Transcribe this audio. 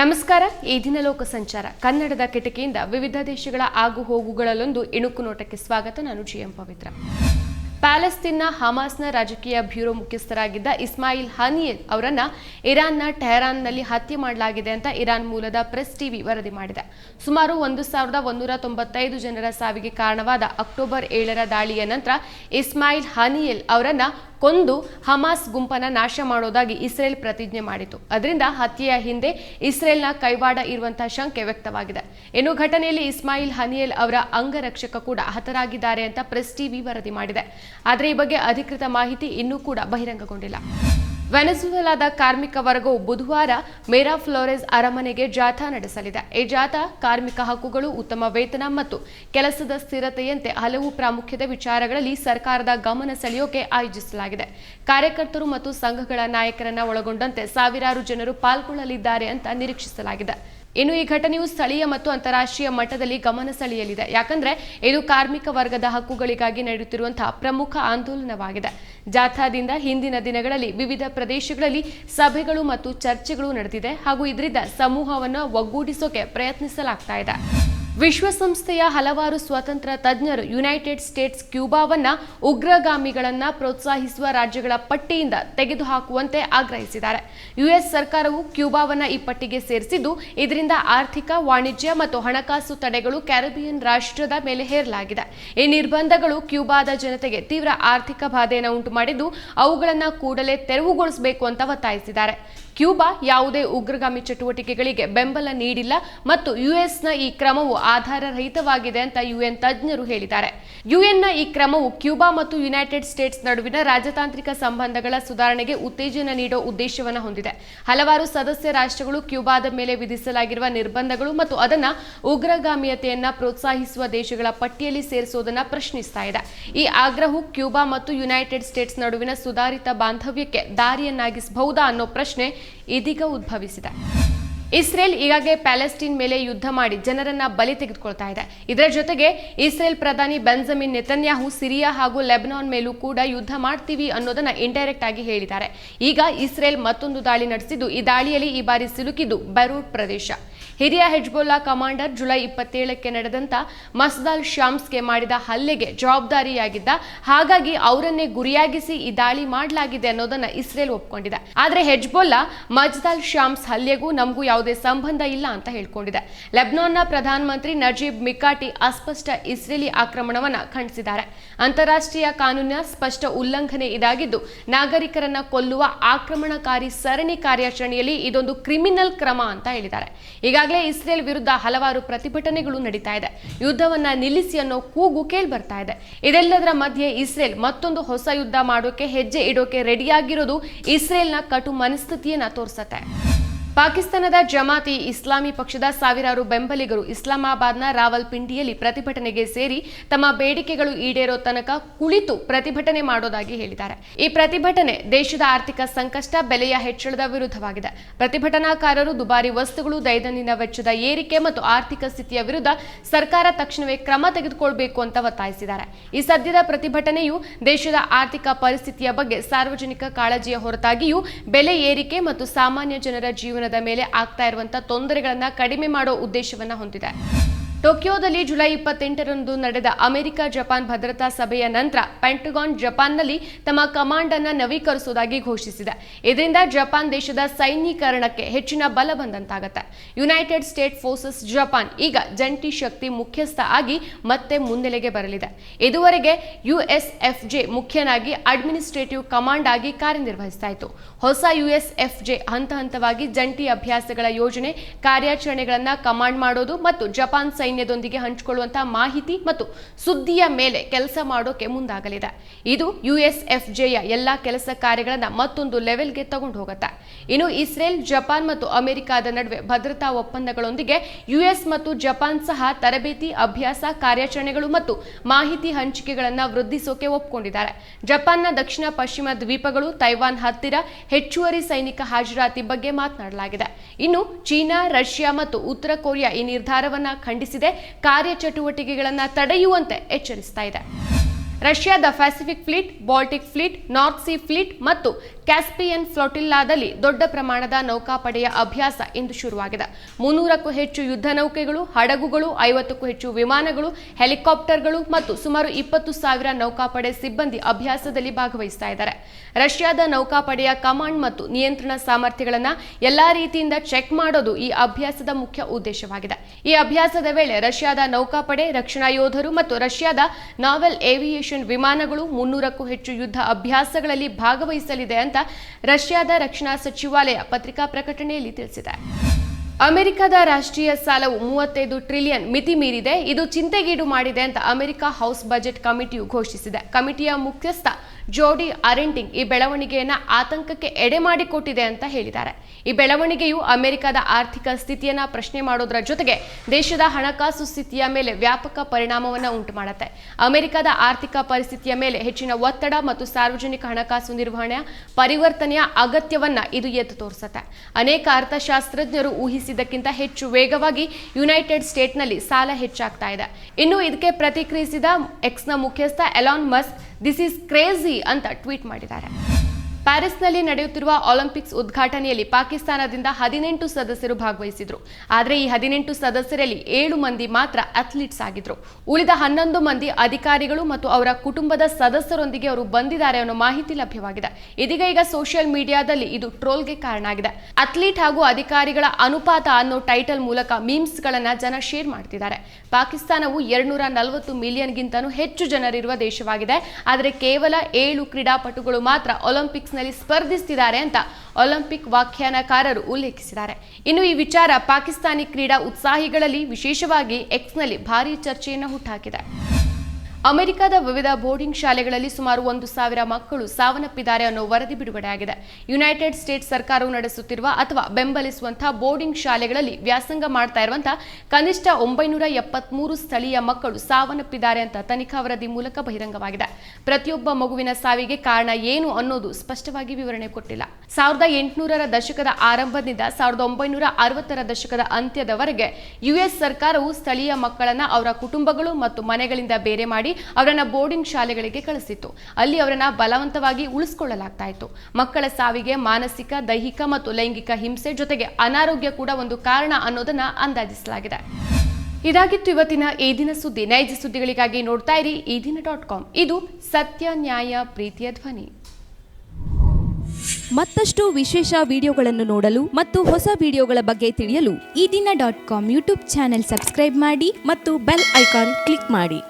ನಮಸ್ಕಾರ. ಈ ದಿನ ಲೋಕ ಸಂಚಾರ ಕನ್ನಡದ ಕಿಟಕಿಯಿಂದ ವಿವಿಧ ದೇಶಗಳ ಆಗು ಹೋಗುಗಳಲ್ಲೊಂದು ಇಣುಕು ನೋಟಕ್ಕೆ ಸ್ವಾಗತ. ನಾನು ಜಿಎಂ ಪವಿತ್ರ. ಪ್ಯಾಲೆಸ್ತೀನ್ನ ಹಮಾಸ್ನ ರಾಜಕೀಯ ಬ್ಯೂರೋ ಮುಖ್ಯಸ್ಥರಾಗಿದ್ದ ಇಸ್ಮಾಯಿಲ್ ಹನಿಯಲ್ ಅವರನ್ನ ಇರಾನ್ನ ಟೆಹರಾನ್ನಲ್ಲಿ ಹತ್ಯೆ ಮಾಡಲಾಗಿದೆ ಅಂತ ಇರಾನ್ ಮೂಲದ ಪ್ರೆಸ್ ಟಿವಿ ವರದಿ ಮಾಡಿದೆ. ಸುಮಾರು ಒಂದು ಸಾವಿರದ ಒಂದೂರ ತೊಂಬತ್ತೈದು ಜನರ ಸಾವಿಗೆ ಕಾರಣವಾದ ಅಕ್ಟೋಬರ್ ಏಳರ ದಾಳಿಯ ನಂತರ ಇಸ್ಮಾಯಿಲ್ ಹನಿಯಲ್ ಅವರನ್ನ ಕೊಂದು ಹಮಾಸ್ ಗುಂಪನ್ನ ನಾಶ ಮಾಡೋದಾಗಿ ಇಸ್ರೇಲ್ ಪ್ರತಿಜ್ಞೆ ಮಾಡಿತು. ಅದರಿಂದ ಹತ್ಯೆಯ ಹಿಂದೆ ಇಸ್ರೇಲ್ನ ಕೈವಾಡ ಇರುವಂತಹ ಶಂಕೆ ವ್ಯಕ್ತವಾಗಿದೆ. ಇನ್ನು ಘಟನೆಯಲ್ಲಿ ಇಸ್ಮಾಯಿಲ್ ಹನಿಯಲ್ ಅವರ ಅಂಗರಕ್ಷಕ ಕೂಡ ಹತರಾಗಿದ್ದಾರೆ ಅಂತ ಪ್ರೆಸ್ ಟಿವಿ ವರದಿ ಮಾಡಿದೆ. ಆದರೆ ಈ ಬಗ್ಗೆ ಅಧಿಕೃತ ಮಾಹಿತಿ ಇನ್ನೂ ಕೂಡ ಬಹಿರಂಗಗೊಂಡಿಲ್ಲ. ವೆನೆಜುವೆಲಾದ ಕಾರ್ಮಿಕ ವರ್ಗವು ಬುಧವಾರ ಮೇರಾ ಫ್ಲೋರೆಸ್ ಅರಮನೆಗೆ ಜಾಥಾ ನಡೆಸಲಿದೆ. ಈ ಜಾಥಾ ಕಾರ್ಮಿಕ ಹಕ್ಕುಗಳು, ಉತ್ತಮ ವೇತನ ಮತ್ತು ಕೆಲಸದ ಸ್ಥಿರತೆಯಂತೆ ಹಲವು ಪ್ರಾಮುಖ್ಯದ ವಿಚಾರಗಳಲ್ಲಿ ಸರ್ಕಾರದ ಗಮನ ಸೆಳೆಯೋಕೆ ಆಯೋಜಿಸಲಾಗಿದೆ. ಕಾರ್ಯಕರ್ತರು ಮತ್ತು ಸಂಘಗಳ ನಾಯಕರನ್ನ ಒಳಗೊಂಡಂತೆ ಸಾವಿರಾರು ಜನರು ಪಾಲ್ಗೊಳ್ಳಲಿದ್ದಾರೆ ಅಂತ ನಿರೀಕ್ಷಿಸಲಾಗಿದೆ. ಇನ್ನು ಈ ಘಟನೆಯು ಸ್ಥಳೀಯ ಮತ್ತು ಅಂತಾರಾಷ್ಟ್ರೀಯ ಮಟ್ಟದಲ್ಲಿ ಗಮನ ಸೆಳೆಯಲಿದೆ. ಯಾಕಂದ್ರೆ ಇದು ಕಾರ್ಮಿಕ ವರ್ಗದ ಹಕ್ಕುಗಳಿಗಾಗಿ ನಡೆಯುತ್ತಿರುವಂತಹ ಪ್ರಮುಖ ಆಂದೋಲನವಾಗಿದೆ. ಜಾಥಾದಿಂದ ಹಿಂದಿನ ದಿನಗಳಲ್ಲಿ ವಿವಿಧ ಪ್ರದೇಶಗಳಲ್ಲಿ ಸಭೆಗಳು ಮತ್ತು ಚರ್ಚೆಗಳು ನಡೆದಿದೆ ಹಾಗೂ ಇದರಿಂದ ಸಮೂಹವನ್ನು ಒಗ್ಗೂಡಿಸೋಕೆ ಪ್ರಯತ್ನಿಸಲಾಗ್ತಾ ಇದೆ. ವಿಶ್ವಸಂಸ್ಥೆಯ ಹಲವಾರು ಸ್ವತಂತ್ರ ತಜ್ಞರು ಯುನೈಟೆಡ್ ಸ್ಟೇಟ್ಸ್ ಕ್ಯೂಬಾವನ್ನು ಉಗ್ರಗಾಮಿಗಳನ್ನು ಪ್ರೋತ್ಸಾಹಿಸುವ ರಾಜ್ಯಗಳ ಪಟ್ಟಿಯಿಂದ ತೆಗೆದುಹಾಕುವಂತೆ ಆಗ್ರಹಿಸಿದ್ದಾರೆ. ಯುಎಸ್ ಸರ್ಕಾರವು ಕ್ಯೂಬಾವನ್ನು ಈ ಪಟ್ಟಿಗೆ ಸೇರಿಸಿದ್ದು, ಇದರಿಂದ ಆರ್ಥಿಕ, ವಾಣಿಜ್ಯ ಮತ್ತು ಹಣಕಾಸು ತಡೆಗಳು ಕ್ಯಾರಿಬಿಯನ್ ರಾಷ್ಟ್ರದ ಮೇಲೆ ಹೇರಲಾಗಿದೆ. ಈ ನಿರ್ಬಂಧಗಳು ಕ್ಯೂಬಾದ ಜನತೆಗೆ ತೀವ್ರ ಆರ್ಥಿಕ ಬಾಧೆಯನ್ನು ಉಂಟು ಮಾಡಿದ್ದು ಅವುಗಳನ್ನು ಕೂಡಲೇ ತೆರವುಗೊಳಿಸಬೇಕು ಅಂತ ಒತ್ತಾಯಿಸಿದ್ದಾರೆ. ಕ್ಯೂಬಾ ಯಾವುದೇ ಉಗ್ರಗಾಮಿ ಚಟುವಟಿಕೆಗಳಿಗೆ ಬೆಂಬಲ ನೀಡಿಲ್ಲ ಮತ್ತು ಯುಎಸ್ನ ಈ ಕ್ರಮವು ಆಧಾರರಹಿತವಾಗಿದೆ ಅಂತ ಯುಎನ್ ತಜ್ಞರು ಹೇಳಿದ್ದಾರೆ. ಯುಎನ್ನ ಈ ಕ್ರಮವು ಕ್ಯೂಬಾ ಮತ್ತು ಯುನೈಟೆಡ್ ಸ್ಟೇಟ್ಸ್ ನಡುವಿನ ರಾಜತಾಂತ್ರಿಕ ಸಂಬಂಧಗಳ ಸುಧಾರಣೆಗೆ ಉತ್ತೇಜನ ನೀಡೋ ಉದ್ದೇಶವನ್ನು ಹೊಂದಿದೆ. ಹಲವಾರು ಸದಸ್ಯ ರಾಷ್ಟ್ರಗಳು ಕ್ಯೂಬಾದ ಮೇಲೆ ವಿಧಿಸಲಾಗಿರುವ ನಿರ್ಬಂಧಗಳು ಮತ್ತು ಅದನ್ನ ಉಗ್ರಗಾಮಿಯತೆಯನ್ನ ಪ್ರೋತ್ಸಾಹಿಸುವ ದೇಶಗಳ ಪಟ್ಟಿಯಲ್ಲಿ ಸೇರಿಸುವುದನ್ನು ಪ್ರಶ್ನಿಸ್ತಾ ಇದೆ. ಈ ಆಗ್ರಹವು ಕ್ಯೂಬಾ ಮತ್ತು ಯುನೈಟೆಡ್ ಸ್ಟೇಟ್ಸ್ ನಡುವಿನ ಸುಧಾರಿತ ಬಾಂಧವ್ಯಕ್ಕೆ ದಾರಿಯನ್ನಾಗಿಸಬಹುದಾ ಅನ್ನೋ ಪ್ರಶ್ನೆ ಇದೀಗ ಉದ್ಭವಿಸಿದೆ. ಇಸ್ರೇಲ್ ಈಗಾಗಲೇ ಪ್ಯಾಲೆಸ್ಟೀನ್ ಮೇಲೆ ಯುದ್ಧ ಮಾಡಿ ಜನರನ್ನ ಬಲಿ ತೆಗೆದುಕೊಳ್ತಾ ಇದೆ. ಇದರ ಜೊತೆಗೆ ಇಸ್ರೇಲ್ ಪ್ರಧಾನಿ ಬೆಂಜಮಿನ್ ನೆತನ್ಯಾಹು ಸಿರಿಯಾ ಹಾಗೂ ಲೆಬನಾನ್ ಮೇಲೂ ಕೂಡ ಯುದ್ಧ ಮಾಡ್ತೀವಿ ಅನ್ನೋದನ್ನ ಇಂಡೈರೆಕ್ಟ್ ಆಗಿ ಹೇಳಿದ್ದಾರೆ. ಈಗ ಇಸ್ರೇಲ್ ಮತ್ತೊಂದು ದಾಳಿ ನಡೆಸಿದ್ದು, ಈ ದಾಳಿಯಲ್ಲಿ ಈ ಬಾರಿ ಸಿಲುಕಿದ್ದು ಬರೂಟ್ ಪ್ರದೇಶ. ಹಿರಿಯ ಹೆಜ್ಬೊಲ್ಲಾ ಕಮಾಂಡರ್ ಜುಲೈ ಇಪ್ಪತ್ತೇಳಕ್ಕೆ ನಡೆದಂತ ಮಸ್ದಾಲ್ ಶಾಮ್ಸ್ಗೆ ಮಾಡಿದ ಹಲ್ಲೆಗೆ ಜವಾಬ್ದಾರಿಯಾಗಿದ್ದ, ಹಾಗಾಗಿ ಅವರನ್ನೇ ಗುರಿಯಾಗಿಸಿ ಈ ದಾಳಿ ಮಾಡಲಾಗಿದೆ ಅನ್ನೋದನ್ನ ಇಸ್ರೇಲ್ ಒಪ್ಕೊಂಡಿದೆ. ಆದ್ರೆ ಹೆಜ್ಬೊಲ್ಲಾ, ಮಜ್ದಾಲ್ ಶಾಮ್ಸ್ ಹಲ್ಲೆಗೂ ನಮಗೂ ಯಾವುದೇ ಸಂಬಂಧ ಇಲ್ಲ ಅಂತ ಹೇಳ್ಕೊಂಡಿದೆ. ಲೆಬ್ನಾನ್ನ ಪ್ರಧಾನಮಂತ್ರಿ ನಜೀಬ್ ಮಿಕಾಟಿ ಅಸ್ಪಷ್ಟ ಇಸ್ರೇಲಿ ಆಕ್ರಮಣವನ್ನ ಖಂಡಿಸಿದ್ದಾರೆ. ಅಂತಾರಾಷ್ಟ್ರೀಯ ಕಾನೂನಿನ ಸ್ಪಷ್ಟ ಉಲ್ಲಂಘನೆ ಇದಾಗಿದ್ದು, ನಾಗರಿಕರನ್ನ ಕೊಲ್ಲುವ ಆಕ್ರಮಣಕಾರಿ ಸರಣಿ ಕಾರ್ಯಾಚರಣೆಯಲ್ಲಿ ಇದೊಂದು ಕ್ರಿಮಿನಲ್ ಕ್ರಮ ಅಂತ ಹೇಳಿದ್ದಾರೆ. ಈಗಾಗಲೇ ಇಸ್ರೇಲ್ ವಿರುದ್ಧ ಹಲವಾರು ಪ್ರತಿಭಟನೆಗಳು ನಡೀತಾ ಇದೆ. ಯುದ್ಧವನ್ನ ನಿಲ್ಲಿಸಿ ಅನ್ನೋ ಕೂಗು ಕೇಳಿ ಬರ್ತಾ ಇದೆ. ಇದೆಲ್ಲದರ ಮಧ್ಯೆ ಇಸ್ರೇಲ್ ಮತ್ತೊಂದು ಹೊಸ ಯುದ್ಧ ಮಾಡೋಕೆ ಹೆಜ್ಜೆ ಇಡೋಕೆ ರೆಡಿಯಾಗಿರೋದು ಇಸ್ರೇಲ್ನ ಕಟು ಮನಸ್ಥಿತಿಯನ್ನ ತೋರಿಸತ್ತೆ. ಪಾಕಿಸ್ತಾನದ ಜಮಾತಿ ಇಸ್ಲಾಮಿ ಪಕ್ಷದ ಸಾವಿರಾರು ಬೆಂಬಲಿಗರು ಇಸ್ಲಾಮಾಬಾದ್ನ ರಾವಲ್ಪಿಂಡಿಯಲ್ಲಿ ಪ್ರತಿಭಟನೆಗೆ ಸೇರಿ ತಮ್ಮ ಬೇಡಿಕೆಗಳು ಈಡೇರೋ ತನಕ ಕುಳಿತು ಪ್ರತಿಭಟನೆ ಮಾಡೋದಾಗಿ ಹೇಳಿದ್ದಾರೆ. ಈ ಪ್ರತಿಭಟನೆ ದೇಶದ ಆರ್ಥಿಕ ಸಂಕಷ್ಟ, ಬೆಲೆಯ ಹೆಚ್ಚಳದ ವಿರುದ್ಧವಾಗಿದೆ. ಪ್ರತಿಭಟನಾಕಾರರು ದುಬಾರಿ ವಸ್ತುಗಳು, ದೈನಂದಿನ ವೆಚ್ಚದ ಏರಿಕೆ ಮತ್ತು ಆರ್ಥಿಕ ಸ್ಥಿತಿಯ ವಿರುದ್ಧ ಸರ್ಕಾರ ತಕ್ಷಣವೇ ಕ್ರಮ ತೆಗೆದುಕೊಳ್ಬೇಕು ಅಂತ ಒತ್ತಾಯಿಸಿದ್ದಾರೆ. ಈ ಸದ್ಯದ ಪ್ರತಿಭಟನೆಯು ದೇಶದ ಆರ್ಥಿಕ ಪರಿಸ್ಥಿತಿಯ ಬಗ್ಗೆ ಸಾರ್ವಜನಿಕ ಕಾಳಜಿಯ ಹೊರತಾಗಿಯೂ ಬೆಲೆ ಏರಿಕೆ ಮತ್ತು ಸಾಮಾನ್ಯ ಜನರ ಜೀವನದ ಮೇಲೆ ಆಗ್ತಾ ಇರುವಂತಹ ತೊಂದರೆಗಳನ್ನ ಕಡಿಮೆ ಮಾಡೋ ಉದ್ದೇಶವನ್ನ ಹೊಂದಿದೆ. ಟೋಕಿಯೋದಲ್ಲಿ ಜುಲೈ ಇಪ್ಪತ್ತೆಂಟರಂದು ನಡೆದ ಅಮೆರಿಕ ಜಪಾನ್ ಭದ್ರತಾ ಸಭೆಯ ನಂತರ ಪೆಂಟಗಾನ್ ಜಪಾನ್ನಲ್ಲಿ ತಮ್ಮ ಕಮಾಂಡ್ ಅನ್ನು ನವೀಕರಿಸುವುದಾಗಿ ಘೋಷಿಸಿದೆ. ಇದರಿಂದ ಜಪಾನ್ ದೇಶದ ಸೈನ್ಯೀಕರಣಕ್ಕೆ ಹೆಚ್ಚಿನ ಬಲ ಬಂದಂತಾಗುತ್ತೆ. ಯುನೈಟೆಡ್ ಸ್ಟೇಟ್ ಫೋರ್ಸಸ್ ಜಪಾನ್ ಈಗ ಜಂಟಿ ಶಕ್ತಿ ಮುಖ್ಯಸ್ಥ ಆಗಿ ಮತ್ತೆ ಮುನ್ನೆಲೆಗೆ ಬರಲಿದೆ. ಇದುವರೆಗೆ ಯುಎಸ್ಎಫ್ಜೆ ಮುಖ್ಯನಾಗಿ ಅಡ್ಮಿನಿಸ್ಟ್ರೇಟಿವ್ ಕಮಾಂಡ್ ಆಗಿ ಕಾರ್ಯನಿರ್ವಹಿಸ್ತಾ ಇತ್ತು. ಹೊಸ ಯುಎಸ್ಎಫ್ಜೆ ಹಂತ ಹಂತವಾಗಿ ಜಂಟಿ ಅಭ್ಯಾಸಗಳ ಯೋಜನೆ ಕಾರ್ಯಾಚರಣೆಗಳನ್ನು ಕಮಾಂಡ್ ಮಾಡೋದು ಮತ್ತು ಜಪಾನ್ ಸೈನ್ಯದೊಂದಿಗೆ ಹಂಚಿಕೊಳ್ಳುವಂತಹ ಮಾಹಿತಿ ಮತ್ತು ಸುದ್ದಿಯ ಮೇಲೆ ಕೆಲಸ ಮಾಡೋಕೆ ಮುಂದಾಗಲಿದೆ. ಇದು ಯುಎಸ್ಎಫ್ಜೆಯ ಎಲ್ಲಾ ಕೆಲಸ ಕಾರ್ಯಗಳನ್ನು ಮತ್ತೊಂದು ಲೆವೆಲ್ಗೆ ತಗೊಂಡು ಹೋಗುತ್ತೆ. ಇನ್ನು ಇಸ್ರೇಲ್, ಜಪಾನ್ ಮತ್ತು ಅಮೆರಿಕಾದ ನಡುವೆ ಭದ್ರತಾ ಒಪ್ಪಂದಗಳೊಂದಿಗೆ ಯುಎಸ್ ಮತ್ತು ಜಪಾನ್ ಸಹ ತರಬೇತಿ, ಅಭ್ಯಾಸ, ಕಾರ್ಯಾಚರಣೆಗಳು ಮತ್ತು ಮಾಹಿತಿ ಹಂಚಿಕೆಗಳನ್ನು ವೃದ್ಧಿಸೋಕೆ ಒಪ್ಪಿಕೊಂಡಿದ್ದಾರೆ ಜಪಾನ್ನ ದಕ್ಷಿಣ ಪಶ್ಚಿಮ ದ್ವೀಪಗಳು, ತೈವಾನ್ ಹತ್ತಿರ ಹೆಚ್ಚುವರಿ ಸೈನಿಕ ಹಾಜರಾತಿ ಬಗ್ಗೆ ಮಾತನಾಡಲಾಗಿದೆ. ಇನ್ನು ಚೀನಾ, ರಷ್ಯಾ ಮತ್ತು ಉತ್ತರ ಕೊರಿಯಾ ಈ ನಿರ್ಧಾರವನ್ನ ಖಂಡಿಸಿದೆ. ಕಾರ್ಯಚಟುವಟಿಕೆಗಳನ್ನ ತಡೆಯುವಂತೆ ಎಚ್ಚರಿಸ್ತಾ ಇದೆ. ರಷ್ಯಾದ Pacific fleet Baltic fleet North Sea fleet ಮತ್ತು ಕ್ಯಾಸ್ಪಿಯನ್ ಫ್ಲೋಟಿಲ್ಲಾದಲ್ಲಿ ದೊಡ್ಡ ಪ್ರಮಾಣದ ನೌಕಾಪಡೆಯ ಅಭ್ಯಾಸ ಇಂದು ಶುರುವಾಗಿದೆ. ಮುನ್ನೂರಕ್ಕೂ ಹೆಚ್ಚು ಯುದ್ಧ ನೌಕೆಗಳು, ಹಡಗುಗಳು, ಐವತ್ತಕ್ಕೂ ಹೆಚ್ಚು ವಿಮಾನಗಳು, ಹೆಲಿಕಾಪ್ಟರ್ಗಳು ಮತ್ತು ಸುಮಾರು ಇಪ್ಪತ್ತು ಸಾವಿರ ನೌಕಾಪಡೆ ಸಿಬ್ಬಂದಿ ಅಭ್ಯಾಸದಲ್ಲಿ ಭಾಗವಹಿಸ್ತಾ ಇದ್ದಾರೆ. ರಷ್ಯಾದ ನೌಕಾಪಡೆಯ ಕಮಾಂಡ್ ಮತ್ತು ನಿಯಂತ್ರಣ ಸಾಮರ್ಥ್ಯಗಳನ್ನು ಎಲ್ಲಾ ರೀತಿಯಿಂದ ಚೆಕ್ ಮಾಡೋದು ಈ ಅಭ್ಯಾಸದ ಮುಖ್ಯ ಉದ್ದೇಶವಾಗಿದೆ. ಈ ಅಭ್ಯಾಸದ ವೇಳೆ ರಷ್ಯಾದ ನೌಕಾಪಡೆ, ರಕ್ಷಣಾ ಯೋಧರು ಮತ್ತು ರಷ್ಯಾದ ನಾವೆಲ್ ಏವಿಯೇಷನ್ ವಿಮಾನಗಳು ಮುನ್ನೂರಕ್ಕೂ ಹೆಚ್ಚು ಯುದ್ಧ ಅಭ್ಯಾಸಗಳಲ್ಲಿ ಭಾಗವಹಿಸಲಿದೆ ಅಂತ ರಷ್ಯಾದ ರಕ್ಷಣಾ ಸಚಿವಾಲಯ ಪತ್ರಿಕಾ ಪ್ರಕಟಣೆಯಲ್ಲಿ ತಿಳಿಸಿದೆ. ಅಮೆರಿಕದ ರಾಷ್ಟ್ರೀಯ ಸಾಲವು ಮೂವತ್ತೈದು ಟ್ರಿಲಿಯನ್ ಮಿತಿ ಮೀರಿದೆ. ಇದು ಚಿಂತೆಗೀಡು ಮಾಡಿದೆ ಅಂತ ಅಮೆರಿಕ ಹೌಸ್ ಬಜೆಟ್ ಕಮಿಟಿಯು ಘೋಷಿಸಿದೆ. ಕಮಿಟಿಯ ಮುಖ್ಯಸ್ಥ ಜೋಡಿ, ಅರೆಂಟಿಂಗ್ ಈ ಬೆಳವಣಿಗೆಯನ್ನ ಆತಂಕಕ್ಕೆ ಎಡೆ ಮಾಡಿಕೊಟ್ಟಿದೆ ಅಂತ ಹೇಳಿದ್ದಾರೆ. ಈ ಬೆಳವಣಿಗೆಯು ಅಮೆರಿಕದ ಆರ್ಥಿಕ ಸ್ಥಿತಿಯನ್ನ ಪ್ರಶ್ನೆ ಮಾಡೋದರ ಜೊತೆಗೆ ದೇಶದ ಹಣಕಾಸು ಸ್ಥಿತಿಯ ಮೇಲೆ ವ್ಯಾಪಕ ಪರಿಣಾಮವನ್ನು ಉಂಟು ಮಾಡುತ್ತೆ ಅಮೆರಿಕದ ಆರ್ಥಿಕ ಪರಿಸ್ಥಿತಿಯ ಮೇಲೆ ಹೆಚ್ಚಿನ ಒತ್ತಡ ಮತ್ತು ಸಾರ್ವಜನಿಕ ಹಣಕಾಸು ನಿರ್ವಹಣೆಯ ಪರಿವರ್ತನೆಯ ಅಗತ್ಯವನ್ನ ಇದು ಎದ್ದು ತೋರಿಸುತ್ತೆ. ಅನೇಕ ಅರ್ಥಶಾಸ್ತ್ರಜ್ಞರು ಊಹಿಸಿದ್ದಕ್ಕಿಂತ ಹೆಚ್ಚು ವೇಗವಾಗಿ ಯುನೈಟೆಡ್ ಸ್ಟೇಟ್ನಲ್ಲಿ ಸಾಲ ಹೆಚ್ಚಾಗ್ತಾ ಇದೆ. ಇನ್ನು ಇದಕ್ಕೆ ಪ್ರತಿಕ್ರಿಯಿಸಿದ ಎಕ್ಸ್ನ ಮುಖ್ಯಸ್ಥ Elon Musk this is crazy ಅಂತ ಟ್ವೀಟ್ ಮಾಡಿದ್ದಾರೆ. ಪ್ಯಾರಿಸ್ನಲ್ಲಿ ನಡೆಯುತ್ತಿರುವ ಒಲಿಂಪಿಕ್ಸ್ ಉದ್ಘಾಟನೆಯಲ್ಲಿ ಪಾಕಿಸ್ತಾನದಿಂದ ಹದಿನೆಂಟು ಸದಸ್ಯರು ಭಾಗವಹಿಸಿದ್ರು. ಆದರೆ ಈ ಹದಿನೆಂಟು ಸದಸ್ಯರಲ್ಲಿ ಏಳು ಮಂದಿ ಮಾತ್ರ ಅಥ್ಲೀಟ್ಸ್ ಆಗಿದ್ರು. ಉಳಿದ ಹನ್ನೊಂದು ಮಂದಿ ಅಧಿಕಾರಿಗಳು ಮತ್ತು ಅವರ ಕುಟುಂಬದ ಸದಸ್ಯರೊಂದಿಗೆ ಅವರು ಬಂದಿದ್ದಾರೆ ಅನ್ನೋ ಮಾಹಿತಿ ಲಭ್ಯವಾಗಿದೆ. ಇದೀಗ ಈಗ ಸೋಷಿಯಲ್ ಮೀಡಿಯಾದಲ್ಲಿ ಇದು ಟ್ರೋಲ್ಗೆ ಕಾರಣ ಆಗಿದೆ. ಅಥ್ಲೀಟ್ ಹಾಗೂ ಅಧಿಕಾರಿಗಳ ಅನುಪಾತ ಅನ್ನೋ ಟೈಟಲ್ ಮೂಲಕ ಮೀಮ್ಸ್ ಗಳನ್ನ ಜನ ಶೇರ್ ಮಾಡ್ತಿದ್ದಾರೆ. ಪಾಕಿಸ್ತಾನವು ಎರಡ್ನೂರ ನಲವತ್ತು ಮಿಲಿಯನ್ಗಿಂತನೂ ಹೆಚ್ಚು ಜನರಿರುವ ದೇಶವಾಗಿದೆ. ಆದರೆ ಕೇವಲ ಏಳು ಕ್ರೀಡಾಪಟುಗಳು ಮಾತ್ರ ಒಲಿಂಪಿಕ್ಸ್ ನಲ್ಲಿ ಸ್ಪರ್ಧಿಸುತ್ತಿದ್ದಾರೆ ಅಂತ ಒಲಿಂಪಿಕ್ ವ್ಯಾಖ್ಯಾನಕಾರರು ಉಲ್ಲೇಖಿಸಿದ್ದಾರೆ. ಇನ್ನು ಈ ವಿಚಾರ ಪಾಕಿಸ್ತಾನಿ ಕ್ರೀಡಾ ಉತ್ಸಾಹಿಗಳಲ್ಲಿ ವಿಶೇಷವಾಗಿ ಎಕ್ಸ್ನಲ್ಲಿ ಭಾರೀ ಚರ್ಚೆಯನ್ನು ಹುಟ್ಟಾಕಿದೆ. ಅಮೆರಿಕದ ವಿವಿಧ ಬೋರ್ಡಿಂಗ್ ಶಾಲೆಗಳಲ್ಲಿ ಸುಮಾರು ಒಂದು ಸಾವಿರ ಮಕ್ಕಳು ಸಾವನ್ನಪ್ಪಿದ್ದಾರೆ ಅನ್ನೋ ವರದಿ ಬಿಡುಗಡೆಯಾಗಿದೆ. ಯುನೈಟೆಡ್ ಸ್ಟೇಟ್ಸ್ ಸರ್ಕಾರವು ನಡೆಸುತ್ತಿರುವ ಅಥವಾ ಬೆಂಬಲಿಸುವಂತಹ ಬೋರ್ಡಿಂಗ್ ಶಾಲೆಗಳಲ್ಲಿ ವ್ಯಾಸಂಗ ಮಾಡ್ತಾ ಇರುವಂತಹ ಕನಿಷ್ಠ ಒಂಬೈನೂರ ಎಪ್ಪತ್ಮೂರು ಸ್ಥಳೀಯ ಮಕ್ಕಳು ಸಾವನ್ನಪ್ಪಿದ್ದಾರೆ ಅಂತ ತನಿಖಾ ವರದಿ ಮೂಲಕ ಬಹಿರಂಗವಾಗಿದೆ. ಪ್ರತಿಯೊಬ್ಬ ಮಗುವಿನ ಸಾವಿಗೆ ಕಾರಣ ಏನು ಅನ್ನೋದು ಸ್ಪಷ್ಟವಾಗಿ ವಿವರಣೆ ಕೊಟ್ಟಿಲ್ಲ. ಸಾವಿರದ ಎಂಟುನೂರರ ದಶಕದ ಆರಂಭದಿಂದ ಸಾವಿರದ ಒಂಬೈನೂರ ಅರವತ್ತರ ದಶಕದ ಅಂತ್ಯದವರೆಗೆ ಯುಎಸ್ ಸರ್ಕಾರವು ಸ್ಥಳೀಯ ಮಕ್ಕಳನ್ನ ಅವರ ಕುಟುಂಬಗಳು ಮತ್ತು ಮನೆಗಳಿಂದ ಬೇರೆ ಮಾಡಿ ಅವರನ್ನ ಬೋರ್ಡಿಂಗ್ ಶಾಲೆಗಳಿಗೆ ಕಳಿಸಿತ್ತು. ಅಲ್ಲಿ ಅವರನ್ನ ಬಲವಂತವಾಗಿ ಉಳಿಸಿಕೊಳ್ಳಲಾಗ್ತಾ ಇತ್ತು ಮಕ್ಕಳ ಸಾವಿಗೆ ಮಾನಸಿಕ, ದೈಹಿಕ ಮತ್ತು ಲೈಂಗಿಕ ಹಿಂಸೆ ಜೊತೆಗೆ ಅನಾರೋಗ್ಯ ಕೂಡ ಒಂದು ಕಾರಣ ಅನ್ನೋದನ್ನ ಅಂದಾಜಿಸಲಾಗಿದೆ. ಇದಾಗಿತ್ತು ಇವತ್ತಿನ ಈ ದಿನ ಸುದ್ದಿ. ನೈಜ ಸುದ್ದಿಗಳಿಗಾಗಿ ನೋಡ್ತಾ ಇರಿ ಈ ದಿನ ಡಾಟ್ ಕಾಮ್. ಇದು ಸತ್ಯ ನ್ಯಾಯ ಪ್ರೀತಿಯ ಧ್ವನಿ. ಮತ್ತಷ್ಟು ವಿಶೇಷ ವಿಡಿಯೋಗಳನ್ನು ನೋಡಲು ಮತ್ತು ಹೊಸ ವಿಡಿಯೋಗಳ ಬಗ್ಗೆ ತಿಳಿಯಲು ಈ ದಿನ dot com YouTube channel subscribe ಮಾಡಿ ಮತ್ತು ಬೆಲ್ ಐಕಾನ್ ಕ್ಲಿಕ್ ಮಾಡಿ.